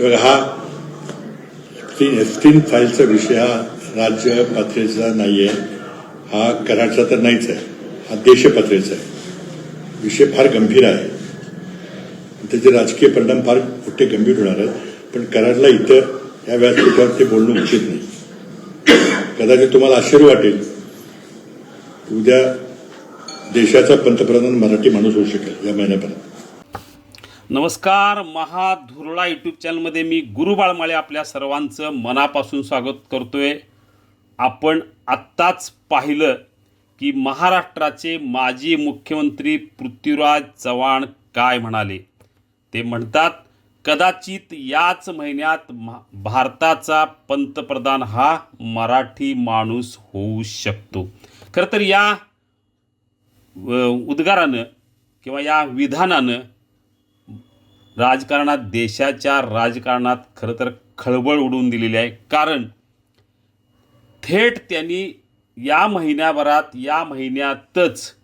तर हा एफटीन एफटीन फाईलचा विषय हा राज्य पातळीचा नाही आहे हा कराडचा तर नाहीच आहे. हा देश पातळीचा आहे. विषय फार गंभीर आहे. त्याचे राजकीय परिणाम फार मोठे गंभीर होणार आहेत. पण कराडला इथं या व्यासपीठावर ते बोलणं उचित नाही. कदाचित तुम्हाला आश्चर्य वाटेल. उद्या देशाचा पंतप्रधान मराठी माणूस होऊ शकेल या महिन्यापर्यंत. नमस्कार महाधुरळा यूट्यूब चॅनलमध्ये मी गुरु बाळमाळे आपल्या सर्वांचं मनापासून स्वागत करतोय. आपण आत्ताच पाहिलं की महाराष्ट्राचे माजी मुख्यमंत्री पृथ्वीराज चव्हाण काय म्हणाले? ते म्हणतात कदाचित याच महिन्यात महा- भारताचा पंतप्रधान हा मराठी माणूस होऊ शकतो. खरं तर या उद्गारानं किंवा या विधानानं राजकारणात देशाच्या राजकारणात खरं तर खळबळ उडवून दिलेली आहे. कारण थेट त्यांनी या महिन्याभरात या महिन्यातच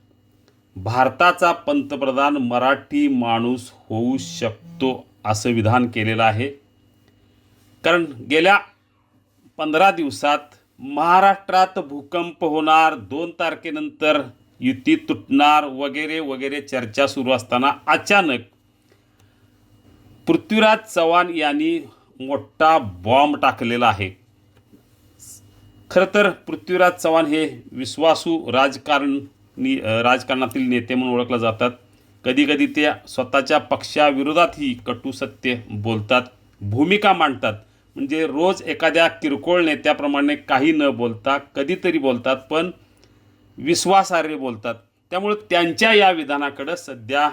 भारताचा पंतप्रधान मराठी माणूस होऊ शकतो असं विधान केलेलं आहे. कारण गेल्या पंधरा दिवसात महाराष्ट्रात भूकंप होणार दोन तारखेनंतर युती तुटणार वगैरे वगैरे चर्चा सुरू असताना अचानक पृथ्वीराज चव्हाण यांनी मोठा बॉम्ब टाकलेला आहे. खरं तर पृथ्वीराज चव्हाण हे विश्वासू राजकारणी राजकारणातील नेते म्हणून ओळखले जातात. कधीकधी ते स्वतःच्या पक्षाविरोधातही कटू सत्य बोलतात भूमिका मांडतात. म्हणजे रोज एखाद्या किरकोळ नेत्याप्रमाणे काही न बोलता कधीतरी बोलतात पण विश्वासार्ह बोलतात. त्यामुळे त्यांच्या या विधानाकडं सध्या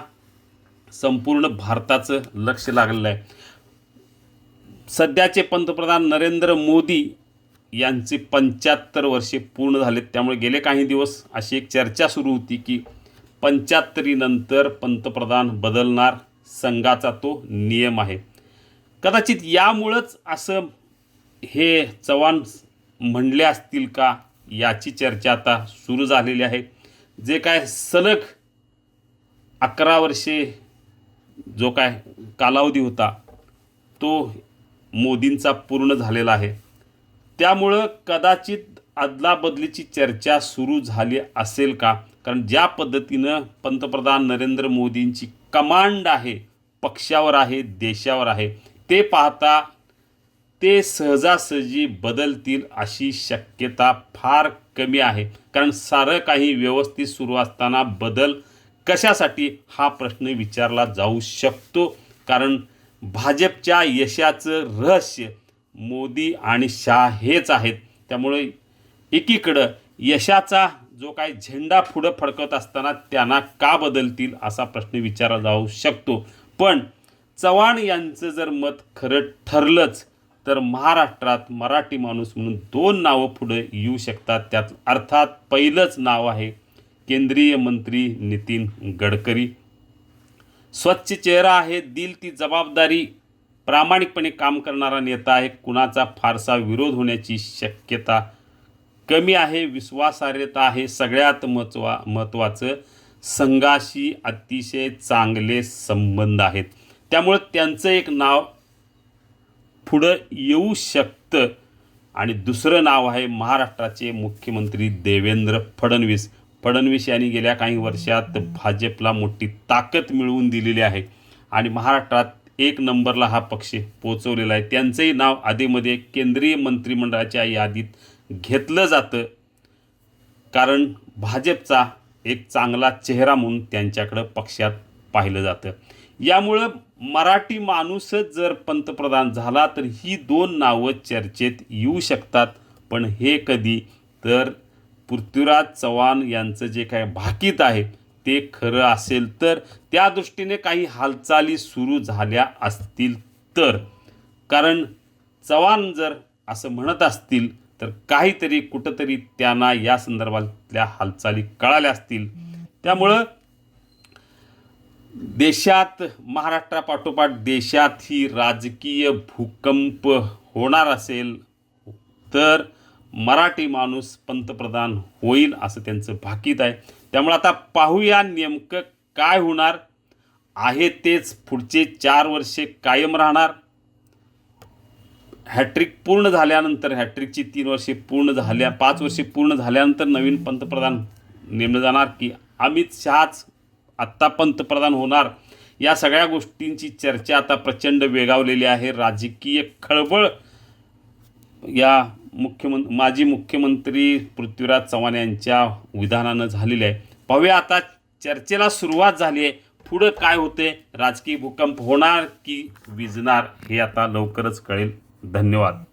संपूर्ण भारताचं लक्ष लागलेलं आहे. सध्याचे पंतप्रधान नरेंद्र मोदी यांचे पंच्याहत्तर वर्षे पूर्ण झालेत. त्यामुळे गेले काही दिवस अशी एक चर्चा सुरू होती की पंच्याहत्तरीनंतर पंतप्रधान बदलणार संघाचा तो नियम आहे. कदाचित यामुळंच असं हे चव्हाण म्हणले असतील का याची चर्चा आता सुरू झालेली आहे. जे काय सलग अकरा वर्षे जो काय कालावधी होता तो मोदींचा पूर्ण झालेला आहे. त्यामुळं कदाचित अदलाबदलीची चर्चा सुरू झाली असेल का? कारण ज्या पद्धतीनं पंतप्रधान नरेंद्र मोदींची कमांड आहे पक्षावर आहे देशावर आहे ते पाहता ते सहजासहजी बदलतील अशी शक्यता फार कमी आहे. कारण सारं काही व्यवस्थित सुरू असताना बदल कशासाठी हा प्रश्न विचारला जाऊ शकतो? कारण भाजपच्या यशाचं रहस्य मोदी आणि शाह हेच आहेत. त्यामुळे एकीकडं यशाचा जो काही झेंडा पुढं फडकत असताना त्यांना का बदलतील असा प्रश्न विचारला जाऊ शकतो. पण चव्हाण यांचं जर मत खरं ठरलंच तर महाराष्ट्रात मराठी माणूस म्हणून दोन नावं पुढे येऊ शकतात. त्यात अर्थात पहिलंच नाव आहे केंद्रीय मंत्री नितीन गडकरी. स्वच्छ चेहरा आहे दिल ती जबाबदारी प्रामाणिकपणे काम करणारा नेता आहे कुणाचा फारसा विरोध होण्याची शक्यता कमी आहे विश्वासार्हता आहे सगळ्यात महत्वा महत्त्वाचं संघाशी अतिशय चांगले संबंध आहेत. त्यामुळं त्यांचं एक नाव पुढं येऊ शकतं. आणि दुसरं नाव आहे महाराष्ट्राचे मुख्यमंत्री देवेंद्र फडणवीस. फडणवीस यांनी गेल्या काही वर्षात भाजपला मोठी ताकद मिळवून दिलेली आहे. आणि महाराष्ट्रात एक नंबरला हा पक्ष पोचवलेला आहे. त्यांचंही नाव आधीमध्ये केंद्रीय मंत्रिमंडळाच्या यादीत घेतलं जातं. कारण भाजपचा एक चांगला चेहरा म्हणून त्यांच्याकडं पक्षात पाहिलं जातं. यामुळं मराठी माणूसच जर पंतप्रधान झाला तर ही दोन नावं चर्चेत येऊ शकतात. पण हे कधी तर पृथ्वीराज चव्हाण यांचं जे काय भाकीत आहे ते खरं असेल तर त्या दृष्टीने काही हालचाली सुरू झाल्या असतील तर. कारण चव्हाण जर असं म्हणत असतील तर काहीतरी कुठंतरी त्यांना या संदर्भातल्या हालचाली कळाल्या असतील. त्यामुळं देशात महाराष्ट्रापाठोपाठ देशात ही राजकीय भूकंप होणार असेल तर मराठी माणूस पंतप्रधान होईल असं त्यांचं भाकीत आहे. त्यामुळे आता पाहूया नेमकं काय होणार. आहे तेच पुढचे चार वर्षे कायम राहणार. हॅट्रिक पूर्ण झाल्यानंतर हॅट्रिकची तीन वर्षे पूर्ण झाल्या पाच वर्षे पूर्ण झाल्यानंतर नवीन पंतप्रधान नेमलं जाणार की अमित शहाच आत्ता पंतप्रधान होणार. या सगळ्या गोष्टींची चर्चा आता प्रचंड वेगावलेली आहे. राजकीय खळबळ या मुख्यमं माजी मुख्यमंत्री पृथ्वीराज चव्हाण यांच्या विधानानं झालेलं आहे. पाहूया आता चर्चेला सुरुवात झाली आहे. पुढं काय होते राजकीय भूकंप होणार की विजणार हे आता लवकरच कळेल. धन्यवाद.